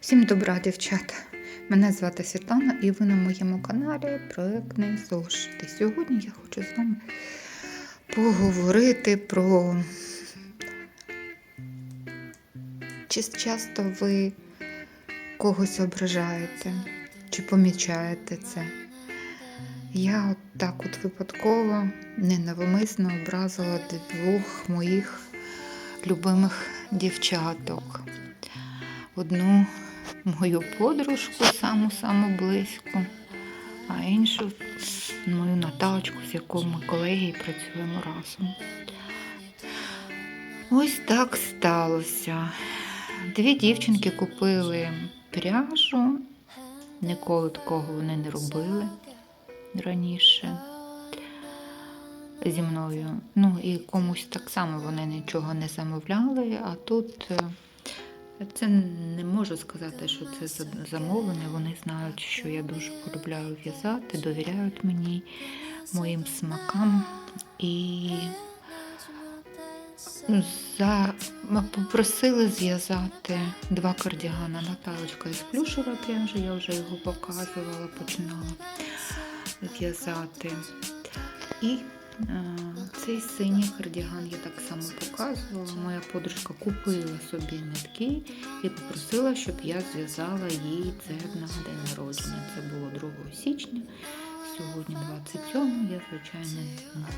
Всім добра, дівчата! Мене звати Світлана і ви на моєму каналі Проектний зошити. Сьогодні я хочу з вами поговорити про чи часто ви когось ображаєте, чи помічаєте це. Я от так от випадково ненавмисно образила двох моїх любимих дівчаток. Одну мою подружку саму-саму близьку, а іншу мою Наталочку, з якою ми колеги і працюємо разом. Ось так сталося. Дві дівчинки купили пряжу, ніколи такого вони не робили раніше зі мною. Ну і комусь так само вони нічого не замовляли, а тут. Це не можу сказати, що це за- замовлення. Вони знають, що я дуже полюбляю в'язати, довіряють мені, моїм смакам. І за... попросили зв'язати два кардігана Наталочка із плюшевої пряжі, я вже його показувала, починала в'язати. І цей синій кардіган я так само показувала. Моя подружка купила собі нитки і попросила, щоб я зв'язала їй це на день народження. Це було 2 січня. Сьогодні 27, я, звичайно,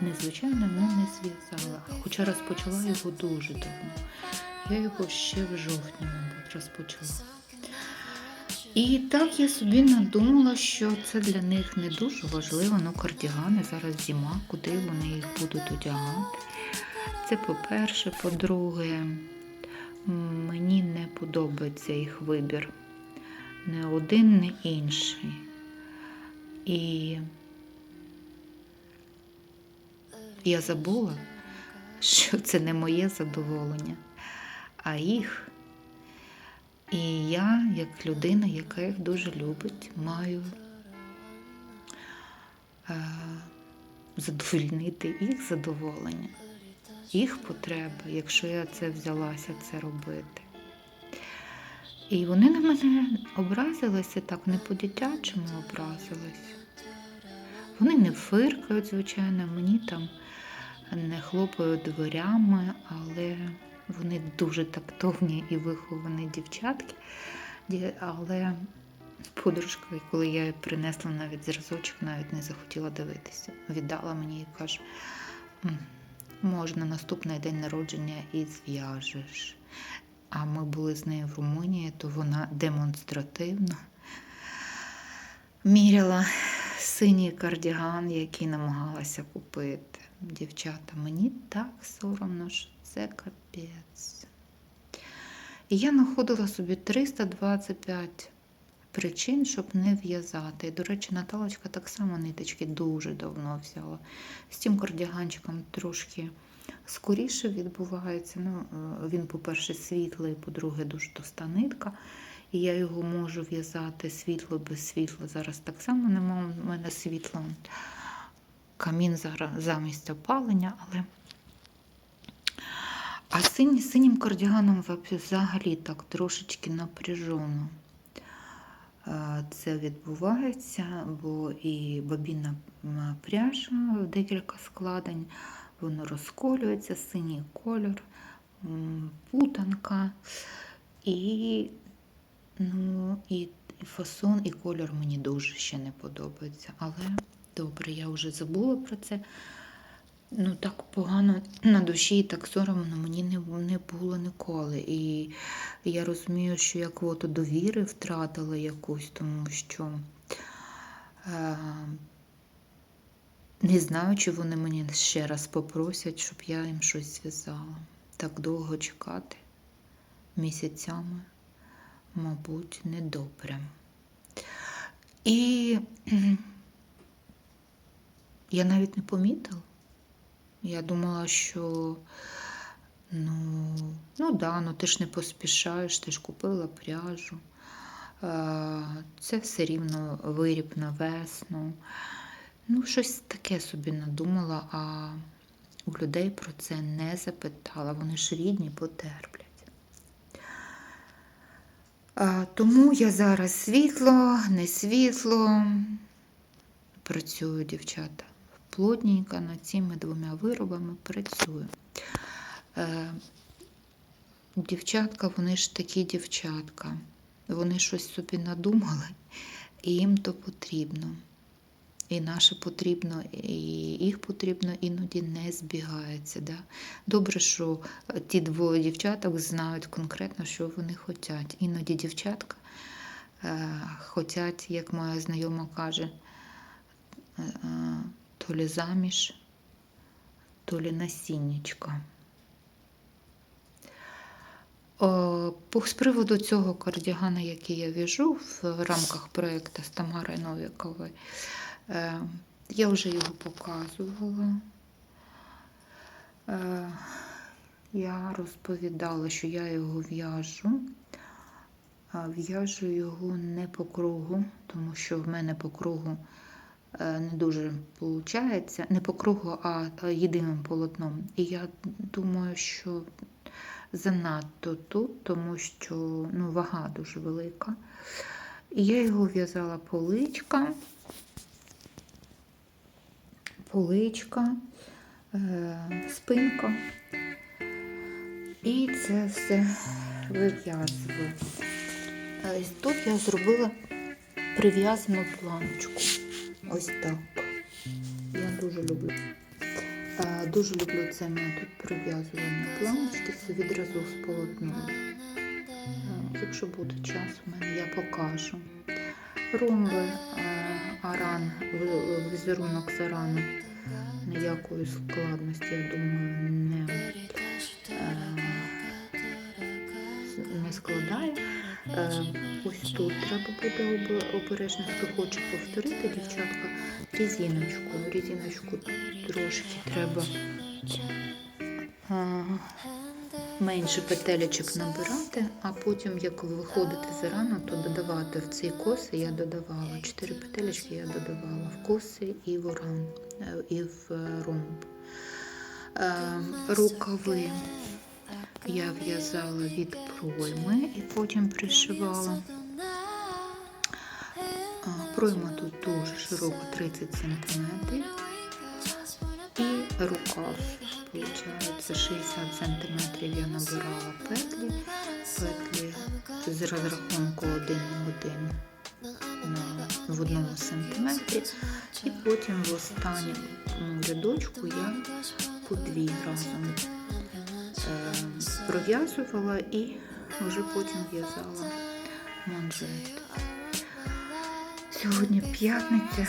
незвичайно ну, не зв'язала. Хоча розпочала його дуже давно. Я його ще в жовтні, мабуть, розпочала. І так я собі надумала, що це для них не дуже важливо, ну кардігани зараз зима, куди вони їх будуть одягати. Це по-перше, по-друге, мені не подобається їх вибір. Не один, не інший. І я забула, що це не моє задоволення, а їх. І я, як людина, яка їх дуже любить, маю е, задовольнити їх задоволення, їх потреби, якщо я це взялася це робити. І вони на мене образилися так, не по-дитячому образилися. Вони не фиркають, звичайно, мені там не хлопають дверями, але вони дуже тактовні і виховані дівчатки. Але подружка, коли я їй принесла навіть зразочок, навіть не захотіла дивитися. Віддала мені і каже, можна наступний день народження і зв'яжеш. А ми були з нею в Румунії, то вона демонстративно міряла синій кардіган, який намагалася купити. Дівчата, мені так соромно, що це капець. І я знаходила собі 325 причин, щоб не в'язати. І, до речі, Наталочка так само ниточки дуже давно взяла. З цим кардіганчиком трошки скоріше відбувається. Ну, е, він, по-перше, світлий, по-друге, дуже товста нитка. І я його можу в'язати світло без світла. Зараз так само немає в мене світла. Камін замість опалення, але. А синій, синім кардіганом взагалі так трошечки напряжено це відбувається, бо і бобінна пряжа декілька складень, воно розколюється, синій кольор, путанка. І, ну, і фасон, і кольор мені дуже ще не подобається. Але добре, я вже забула про це. Ну, так погано на душі і так соромно мені не, не було ніколи. І я розумію, що я квоту довіри втратила якусь, тому що е, не знаю, чи вони мені ще раз попросять, щоб я їм щось зв'язала. Так довго чекати місяцями, мабуть, недобре. І я навіть не помітила. Я думала, що ну, ну да, ну ти ж не поспішаєш, ти ж купила пряжу. Це все рівно виріб на весну. Ну, щось таке собі надумала, а у людей про це не запитала. Вони ж рідні потерплять. Тому я зараз світло, не світло. Працюю, дівчата. Плотненько над цими двома виробами працюю. Е, Дівчатка, вони ж такі дівчатка. Вони щось собі надумали, і їм то потрібно. І наше потрібно, і їх потрібно іноді не збігається. Да? Добре, що ті двоє дівчаток знають конкретно, що вони хочуть. Іноді дівчатка е, хочуть, як моя знайома каже, е, е, то лі заміж, то лі насіннячко. З приводу цього кардігана, який я в'яжу в рамках проєкту з Тамарою Новіковою, е, я вже його показувала. Е, Я розповідала, що я його в'яжу. В'яжу його не по кругу, тому що в мене по кругу не дуже виходить. Не по кругу, а а єдиним полотном. І я думаю, що занадто тут, тому що ну, вага дуже велика. І я його в'язала поличка, поличка, е, спинка. І це все вив'язую. Е, Тут я зробила прив'язану планочку. Ось так. Я дуже люблю. Е, Дуже люблю цей метод прив'язування планочки. Це відразу з полотном. Е, Якщо буде час, у мене я покажу. Ромби, е, аран, візерунок з арану ніякої складності, я думаю, не, не складає. Е, Ось тут треба буде обережно, хто хоче повторити, дівчатка, різиночку. Різиночку трошки треба менше петелечок набирати, а потім, як ви виходите з то додавати в цей коси я додавала. Чотири петелечки я додавала в коси і в оран, е, і в е, ромб. Е, Рукави я в'язала від пройми і потім пришивала. Пройма тут дуже широка 30 см. І рукав, виходить, 60 см я набирала петлі. Петлі з розрахунку 1 на 1 в одному сантиметрі. І потім в останньому рядочку я по дві разом пров'язувала і вже потім в'язала манжет. Сьогодні п'ятниця.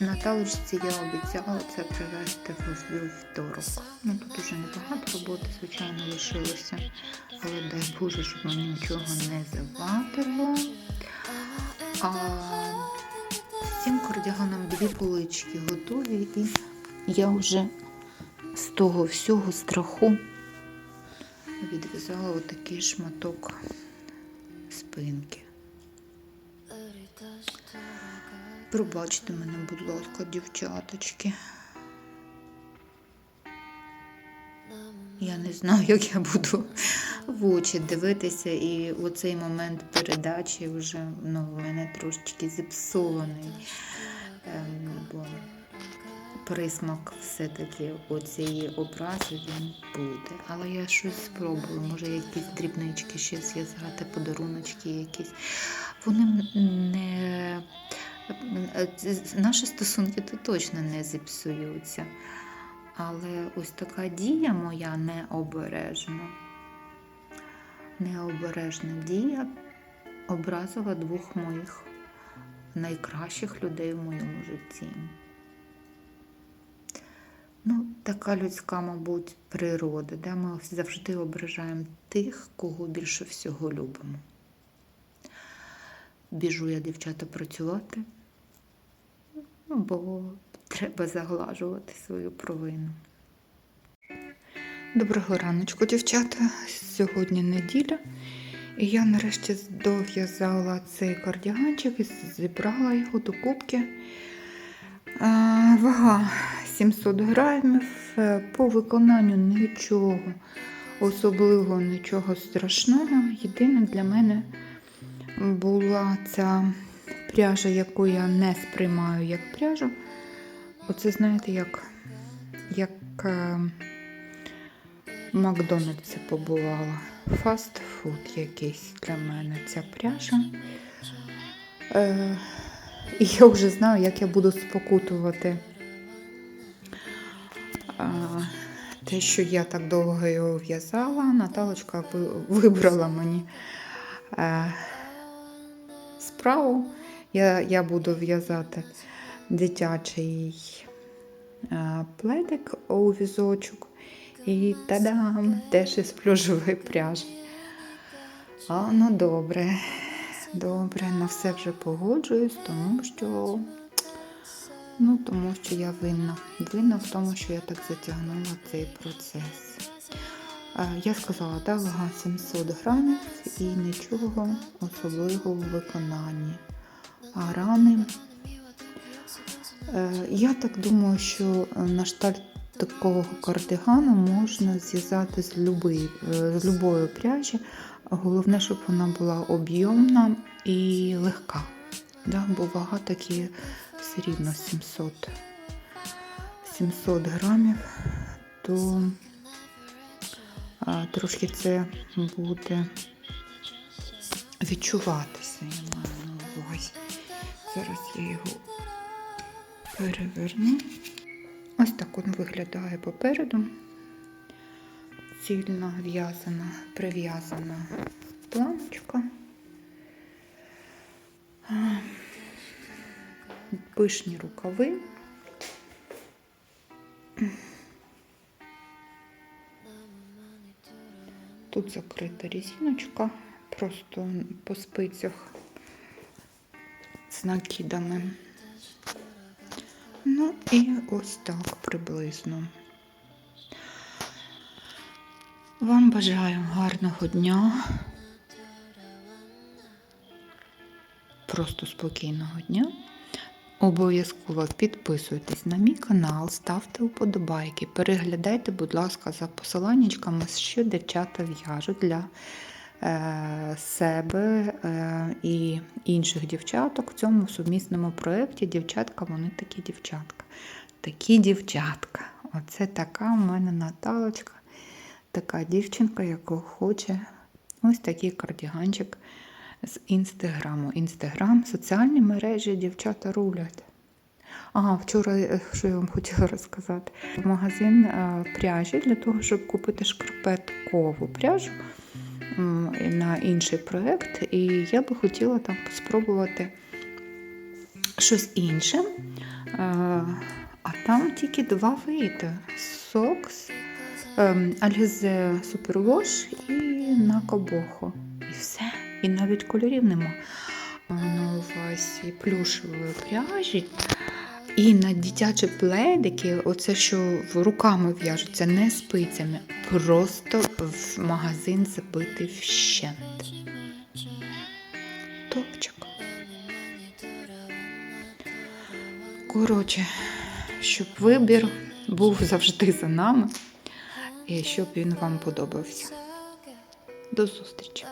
Наталочці я обіцяла це привезти в вівторок. Ну тут уже небагато роботи, звичайно, лишилося. Але дай Боже, щоб мені нічого не завадило. А цим кардиганом дві полички готові, і я вже з того всього страху відв'язала отакий шматок спинки. Пробачте мене, будь ласка, дівчаточки. Я не знаю, як я буду в очі дивитися, і оцей момент передачі вже ну, в мене трошечки зіпсований. Ем, бо присмак все-таки оцієї образи він буде. Але я щось спробую. Може, якісь дрібнички ще зв'язати, подаруночки якісь. Вони не наші стосунки то точно не зіпсуються. Але ось така дія моя необережна. Необережна дія образила двох моїх найкращих людей в моєму житті. Ну, така людська, мабуть, природа. Де ми завжди ображаємо тих, кого більше всього любимо. Біжу я, дівчата, працювати, бо треба заглажувати свою провину. Доброго раночку, дівчата. Сьогодні неділя. І я нарешті дов'язала цей кардіганчик і зібрала його до кубки. Вага 700 грамів. Е, По виконанню нічого особливого, нічого страшного. Єдине для мене була ця пряжа, яку я не сприймаю як пряжу. Оце, знаєте, як, як е, Макдональдсі побувала. Фастфуд якийсь для мене ця пряжа. Е, і я вже знаю, як я буду спокутувати те, що я так довго його в'язала. Наталочка вибрала мені е, справу. Я, я буду в'язати дитячий е, пледик у візочок. І та-дам! Теж із плюшової пряжі. А, ну добре, добре, на все вже погоджуюсь, тому що. Ну, тому що я винна. Винна в тому, що я так затягнула цей процес. Е, Я сказала, да, вага 700 грамів і нічого особливого в виконанні. А рани. Е, Я так думаю, що на шталь такого кардигану можна зв'язати з, любої, е, з любої пряжі. Головне, щоб вона була об'ємна і легка. Да? Бо вага такі все рівно 700, 700 грамів, то а, трошки це буде відчуватися, я маю на увазі. Зараз я його переверну. Ось так він виглядає попереду. Цільно в'язана, прив'язана планочка. Пишні рукави. Тут закрита резиночка, просто по спицях з накидами. Ну і ось так приблизно. Вам бажаю гарного дня. Просто спокійного дня. Обов'язково підписуйтесь на мій канал, ставте вподобайки, переглядайте, будь ласка, за посиланнячками, що дівчата в'яжуть для е, себе е, і інших дівчаток в цьому сумісному проєкті. Дівчатка, вони такі дівчатка. Такі дівчатка. Оце така в мене Наталочка, така дівчинка, яка хоче ось такий кардіганчик з інстаграму. Інстаграм, соціальні мережі дівчата рулять. Ага, вчора, е, що я вам хотіла розказати, магазин е, пряжі для того, щоб купити шкарпеткову пряжу на інший проєкт. І я би хотіла там спробувати щось інше. Е, А там тільки два види: Сокс, ем, Alize Superwash і Накобохо. І навіть кольорів нема. На увазі плюшевої пряжі. І на дитячі пледики, оце що руками в'яжуться, не спицями, просто в магазин забитий вщент. Топчик. Коротше, щоб вибір був завжди за нами, і щоб він вам подобався. До зустрічі!